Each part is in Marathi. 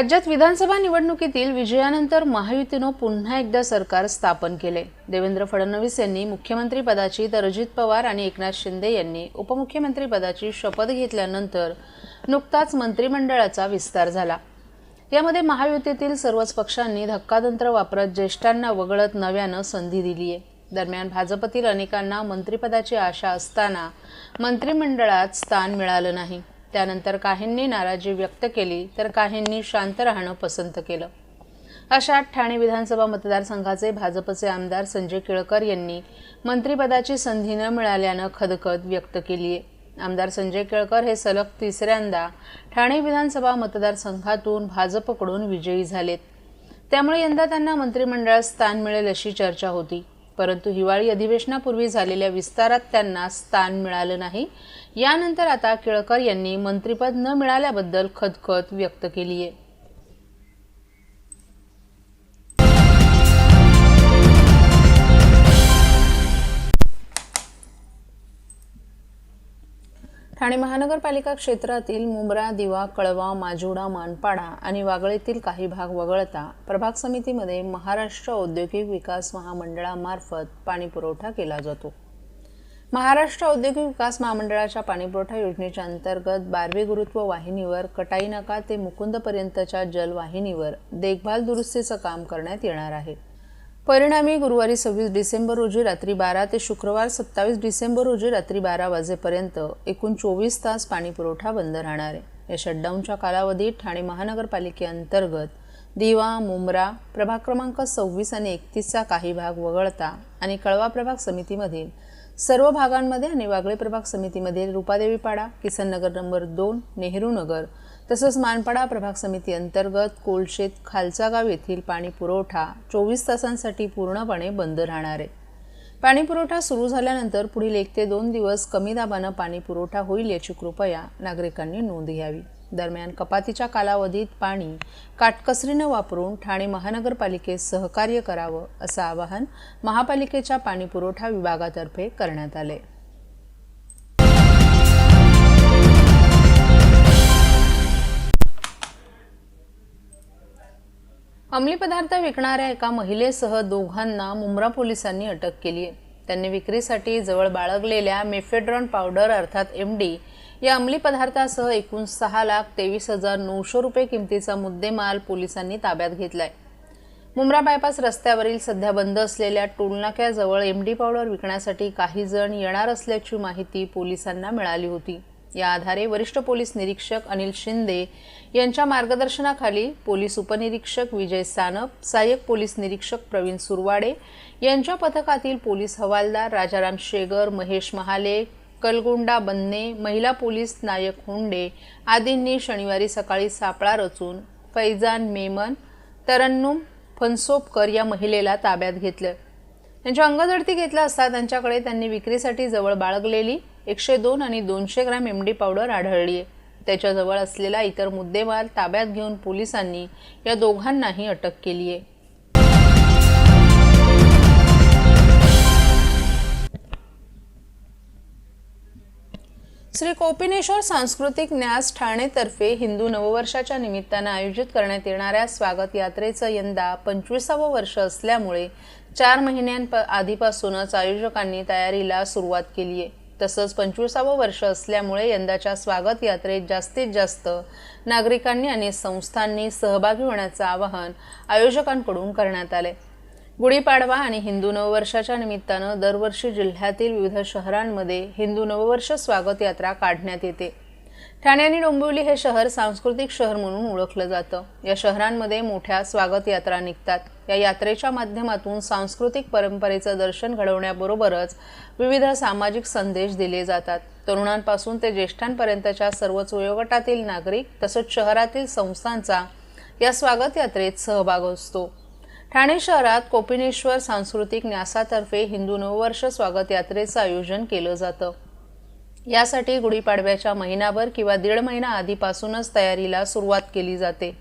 राज्यात विधानसभा निवडणुकीतील विजयानंतर महायुतीनं पुन्हा एकदा सरकार स्थापन केले. देवेंद्र फडणवीस यांनी मुख्यमंत्रीपदाची तर अजित पवार आणि एकनाथ शिंदे यांनी उपमुख्यमंत्रीपदाची शपथ घेतल्यानंतर नुकताच मंत्रिमंडळाचा विस्तार झाला. यामध्ये महायुतीतील सर्वच पक्षांनी धक्कातंत्र वापरत ज्येष्ठांना वगळत नव्यानं संधी दिली आहे दरम्यान भाजपतील अनेकांना मंत्रिपदाची आशा असताना मंत्रिमंडळात स्थान मिळालं नाही. त्यानंतर काहींनी नाराजी व्यक्त केली तर काहींनी शांत राहणं पसंत केलं. अशात ठाणे विधानसभा मतदारसंघाचे भाजपचे आमदार संजय केळकर यांनी मंत्रिपदाची संधी न मिळाल्यानं खदखद व्यक्त केली आहे आमदार संजय केळकर हे सलग तिसऱ्यांदा ठाणे विधानसभा मतदारसंघातून भाजपकडून विजयी झालेत. त्यामुळे यंदा त्यांना मंत्रिमंडळात स्थान मिळेल अशी चर्चा होती. परंतु हिवाळी अधिवेशनापूर्वी झालेल्या विस्तारात त्यांना स्थान मिळालं नाही. यानंतर आता केळकर यांनी मंत्रिपद न मिळाल्याबद्दल खदखद व्यक्त केली आहे ठाणे महानगरपालिका क्षेत्रातील मुंब्रा दिवा कळवा माजुडा मानपाडा आणि वागळेतील काही भाग वगळता प्रभाग समितीमध्ये महाराष्ट्र औद्योगिक विकास महामंडळामार्फत पाणीपुरवठा केला जातो. महाराष्ट्र औद्योगिक विकास महामंडळाच्या पाणीपुरवठा योजनेच्या अंतर्गत बारवे गुरुत्व वाहिनीवर कटाई नाका ते मुकुंदपर्यंतच्या जलवाहिनीवर देखभाल दुरुस्तीचं काम करण्यात येणार आहे. परिणामी गुरुवारी सव्वीस डिसेंबर रोजी रात्री बारा ते शुक्रवार सत्तावीस डिसेंबर रोजी रात्री बारा वाजेपर्यंत एकूण चोवीस तास पाणीपुरवठा बंद राहणार आहे. या शटडाऊनच्या कालावधीत ठाणे महानगरपालिकेअंतर्गत दिवा मुंब्रा प्रभाग क्रमांक सव्वीस आणि एकतीसचा काही भाग वगळता आणि कळवा प्रभाग समितीमधील सर्व भागांमध्ये आणि वागळे प्रभाग समितीमधील रुपादेवीपाडा किसननगर नंबर दोन नेहरू नगर तसंच मानपाडा प्रभाग समिती अंतर्गत कोलशेत खालचागाव येथील पाणी पुरवठा चोवीस तासांसाठी पूर्णपणे बंद राहणार आहे. पाणी पुरवठा सुरू झाल्यानंतर पुढील एक ते दोन दिवस कमी दाबानं पाणी पुरवठा होईल याची कृपया नागरिकांनी नोंद घ्यावी. दरम्यान कपातीच्या कालावधीत पाणी काटकसरीनं वापरून ठाणे महानगरपालिकेस सहकार्य करावं असं आवाहन महापालिकेच्या पाणीपुरवठा विभागातर्फे करण्यात आले अंमली पदार्थ विकणाऱ्या एका महिलेसह दोघांना मुंब्रा पोलिसांनी अटक केली आहे त्यांनी विक्रीसाठी जवळ बाळगलेल्या मेफेड्रॉन पावडर अर्थात एम डी या अंमली पदार्थासह एकूण सहा लाख तेवीस हजार नऊशे रुपये किमतीचा मुद्देमाल पोलिसांनी ताब्यात घेतलाय. मुंब्रा बायपास रस्त्यावरील सध्या बंद असलेल्या टोलनाक्याजवळ एम डी पावडर विकण्यासाठी काही जण येणार असल्याची माहिती पोलिसांना मिळाली होती. या आधारे वरिष्ठ पोलीस निरीक्षक अनिल शिंदे यांच्या मार्गदर्शनाखाली पोलीस उपनिरीक्षक विजय सानप सहाय्यक पोलीस निरीक्षक प्रवीण सुरवाडे यांच्या पथकातील पोलीस हवालदार राजाराम शेगर महेश महाले कलगुंडा बन्ने महिला पोलीस नायक हुंडे आदींनी शनिवारी सकाळी सापळा रचून फैजान मेमन तरन्नुम फनसोपकर या महिलेला ताब्यात घेतलं. त्यांच्या अंगझडती घेतला असता त्यांच्याकडे त्यांनी विक्रीसाठी जवळ बाळगलेली एकशे दोन आणि दोनशे ग्रॅम एम डी पावडर आढळली. आहे त्याच्याजवळ असलेला इतर मुद्देमाल ताब्यात घेऊन पोलिसांनी या दोघांनाही अटक केली आहे. श्री कोपिनेश्वर सांस्कृतिक न्यास ठाणेतर्फे हिंदू नववर्षाच्या निमित्तानं आयोजित करण्यात येणाऱ्या स्वागत यात्रेचं यंदा पंचवीसावं वर्ष असल्यामुळे चार महिन्यांप आधीपासूनच आयोजकांनी तयारीला सुरुवात केली आहे तसंच पंचवीसावं वर्ष असल्यामुळे यंदाच्या स्वागत यात्रेत जास्तीत जास्त नागरिकांनी आणि संस्थांनी सहभागी होण्याचं आवाहन आयोजकांकडून करण्यात आले. गुढीपाडवा आणि हिंदू नववर्षाच्या निमित्तानं दरवर्षी जिल्ह्यातील विविध शहरांमध्ये हिंदू नववर्ष स्वागत यात्रा काढण्यात येते. ठाणे आणि डोंबिवली हे शहर सांस्कृतिक शहर म्हणून ओळखलं जातं. या शहरांमध्ये मोठ्या स्वागत यात्रा निघतात. या यात्रेच्या माध्यमातून सांस्कृतिक परंपरेचं दर्शन घडवण्याबरोबरच विविध सामाजिक संदेश दिले जातात. तरुणांपासून ते ज्येष्ठांपर्यंतच्या सर्वच वयोगटातील नागरिक तसंच शहरातील संस्थांचा या स्वागत यात्रेत सहभाग असतो. ठाणे शहरात कोपिनेश्वर सांस्कृतिक न्यासातर्फे हिंदू नववर्ष स्वागत यात्रेचं आयोजन केलं जातं. यासाठी गुढीपाडव्याच्या महिनाभर किंवा दीड महिना आधीपासूनच तयारीला सुरुवात केली जाते.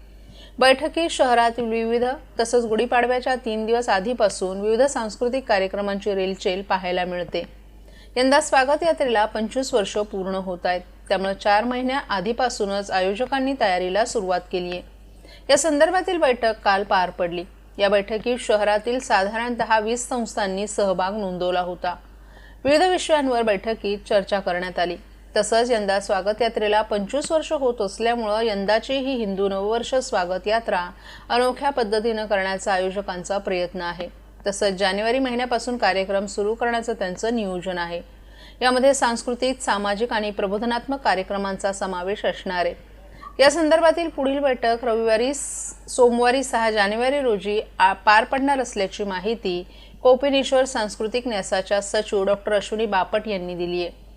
बैठकीत शहरातील विविध तसंच गुढीपाडव्याच्या तीन दिवस आधीपासून विविध सांस्कृतिक कार्यक्रमांची रेलचेल पाहायला मिळते. यंदा स्वागत यात्रेला पंचवीस वर्ष पूर्ण होत आहेत. त्यामुळे चार महिन्या आधीपासूनच आयोजकांनी तयारीला सुरुवात केली आहे. या संदर्भातील बैठक काल पार पडली. या बैठकीत शहरातील साधारण दहा वीस संस्थांनी सहभाग नोंदवला होता. विविध विषयांवर बैठकीत चर्चा करण्यात आली. तसंच यंदा स्वागत यात्रेला पंचवीस वर्ष होत असल्यामुळं यंदाची ही हिंदू नववर्ष स्वागत यात्रा अनोख्या पद्धतीनं करण्याचा आयोजकांचा प्रयत्न आहे. तसंच जानेवारी महिन्यापासून कार्यक्रम सुरू करण्याचं त्यांचं नियोजन आहे. यामध्ये सांस्कृतिक सामाजिक आणि प्रबोधनात्मक कार्यक्रमांचा समावेश असणार आहे. या संदर्भातील पुढील बैठक रविवारी सोमवारी सहा जानेवारी रोजी आ- पार पडणार असल्याची माहिती कोपिनेश्वर सांस्कृतिक न्यासाच्या सचिव डॉक्टर अश्विनी बापट यांनी दिली आहे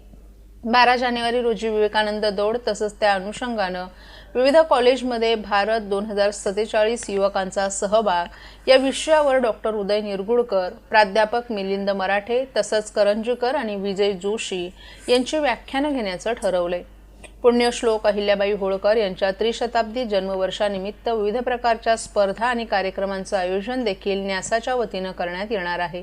बारा जानेवारी रोजी विवेकानंद दौड तसंच त्या अनुषंगानं विविध कॉलेजमध्ये भारत दोन हजार सत्तेचाळीस युवकांचा सहभाग या विषयावर डॉक्टर उदय निरगुडकर प्राध्यापक मिलिंद मराठे तसंच करंजीकर आणि विजय जोशी यांची व्याख्यानं घेण्याचं ठरवलंय. पुण्यश्लोक अहिल्याबाई होळकर यांच्या त्रिशताब्दी जन्मवर्षानिमित्त विविध प्रकारच्या स्पर्धा आणि कार्यक्रमांचं आयोजन देखील न्यासाच्या वतीनं करण्यात येणार आहे.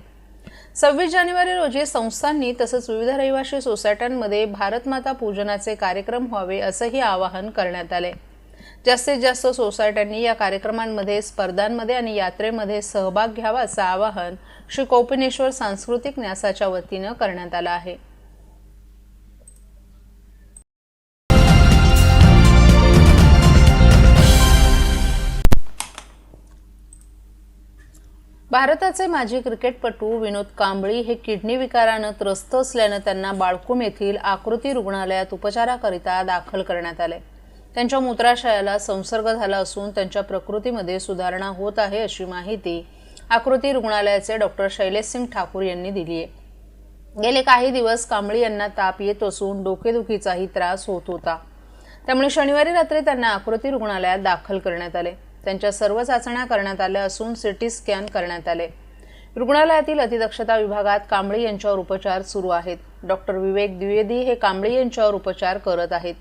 सव्वीस जानेवारी रोजी संस्थांनी तसंच विविध रहिवासी सोसायट्यांमध्ये भारतमाता पूजनाचे कार्यक्रम व्हावे असंही आवाहन करण्यात आले. जास्तीत जास्त सोसायट्यांनी या कार्यक्रमांमध्ये स्पर्धांमध्ये आणि यात्रेमध्ये सहभाग घ्यावा असं आवाहन श्री कोपिनेश्वर सांस्कृतिक न्यासाच्या वतीनं करण्यात आलं आहे. भारताचे माजी क्रिकेटपटू विनोद कांबळी हे किडनी विकारानं त्रस्त असल्यानं त्यांना बाळकूम येथील आकृती रुग्णालयात उपचाराकरिता दाखल करण्यात आले. त्यांच्या मूत्राशयाला संसर्ग झाला असून त्यांच्या प्रकृतीमध्ये सुधारणा होत आहे अशी माहिती आकृती रुग्णालयाचे डॉक्टर शैलेश सिंग ठाकूर यांनी दिली आहे. गेले काही दिवस कांबळी यांना ताप येत असून डोकेदुखीचाही त्रास होत होता. त्यामुळे शनिवारी रात्री त्यांना आकृती रुग्णालयात दाखल करण्यात आले. त्यांच्या सर्व चाचण्या करण्यात आल्या असून सिटी स्कॅन करण्यात आले. रुग्णालयातील अतिदक्षता विभागात कांबळी यांच्यावर उपचार सुरू आहेत. डॉक्टर विवेक द्विवेदी हे कांबळी यांच्यावर उपचार करत आहेत.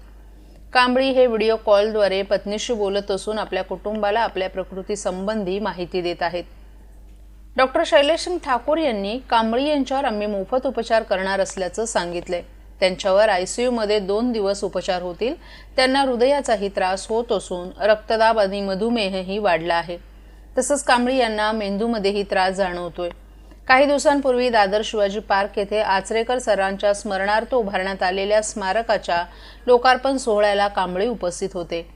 कांबळी हे व्हिडिओ कॉलद्वारे पत्नीशी बोलत असून आपल्या कुटुंबाला आपल्या प्रकृतीसंबंधी माहिती देत आहेत. डॉक्टर शैलेश सिंग ठाकूर यांनी कांबळी यांच्यावर आम्ही मोफत उपचार करणार असल्याचं सांगितलंय. त्यांच्यावर आयसीयूमध्ये दोन दिवस उपचार होतील. त्यांना हृदयाचाही त्रास होत असून रक्तदाब आणि मधुमेहही वाढला आहे. तसंच कांबळी यांना मेंदूमध्येही त्रास जाणवतोय. काही दिवसांपूर्वी दादर शिवाजी पार्क येथे आचरेकर सरांच्या स्मरणार्थ उभारण्यात आलेल्या स्मारकाच्या लोकार्पण सोहळ्याला कांबळी उपस्थित होते.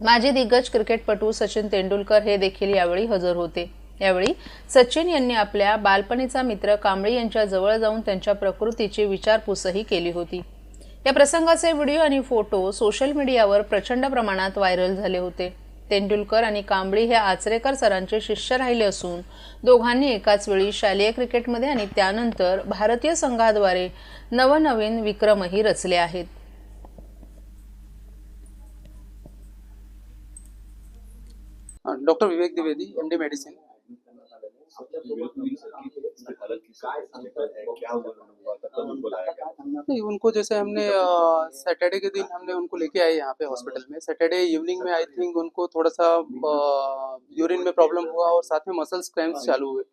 माजी दिग्गज क्रिकेटपटू सचिन तेंडुलकर हे देखील यावेळी हजर होते. यावेळी सचिन यांनी आपल्या बालपणीचा मित्र कांबळी यांच्या जवळ जाऊन त्यांच्या प्रकृतीची विचारपूसही केली होती. या प्रसंगाचे व्हिडिओ आणि फोटो सोशल मीडियावर प्रचंड प्रमाणात व्हायरल झाले होते. तेंडुलकर आणि कांबळी हे आचरेकर सरांचे शिष्य राहिले असून दोघांनी एकाच वेळी शालेय क्रिकेटमध्ये आणि त्यानंतर भारतीय संघाद्वारे नवनवीन विक्रमही रचले आहेत. Doctor Vivek Dwivedi MD medicine नहीं उनको जैसे हमने सैटरडे के दिन हमने उनको लेके आए यहाँ पे हॉस्पिटल में। सैटरडे इवनिंग में आई थिंक उनको थोड़ा सा यूरिन में प्रॉब्लम हुआ और साथ में मसल्स क्रैम्प्स चालू हुए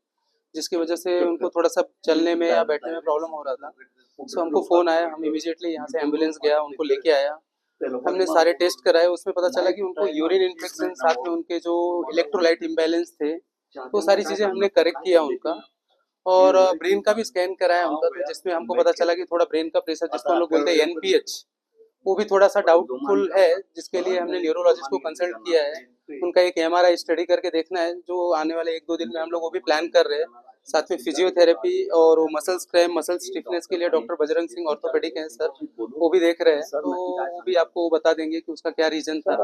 जिसकी वजह से उनको थोड़ा सा चलने में या बैठने में प्रॉब्लम हो रहा था। सो हमको फ़ोन आया हम इमीडिएटली यहाँ से एंबुलेंस गया उनको लेके आया। हमने सारे टेस्ट कराए उसमें पता चला कि उनको यूरिन इन्फेक्शन साथ में उनके जो इलेक्ट्रोलाइट इम्बेलेंस थे तो सारी चीज़ें हमने करेक्ट किया उनका। और ब्रेन का भी स्कैन कराया उनका तो जिसमें हमको पता चला कि थोड़ा ब्रेन का प्रेशर जिसको हम लोग बोलते हैं एनपीएच वो भी थोड़ा सा डाउटफुल है जिसके लिए हमने न्यूरोलॉजिस्ट को कंसल्ट किया है। उनका एक एमआरआई स्टडी करके देखना है जो आने वाले एक दो दिन में हम लोग वो भी प्लान कर रहे हैं। साथ में फिजियोथेरेपी और वो मसल्स क्रैम मसल स्टिफनेस के लिए डॉक्टर बजरंग सिंह ऑर्थोपेडिक हैं सर वो भी देख रहे हैं तो वो भी आपको बता देंगे कि उसका क्या रीजन था।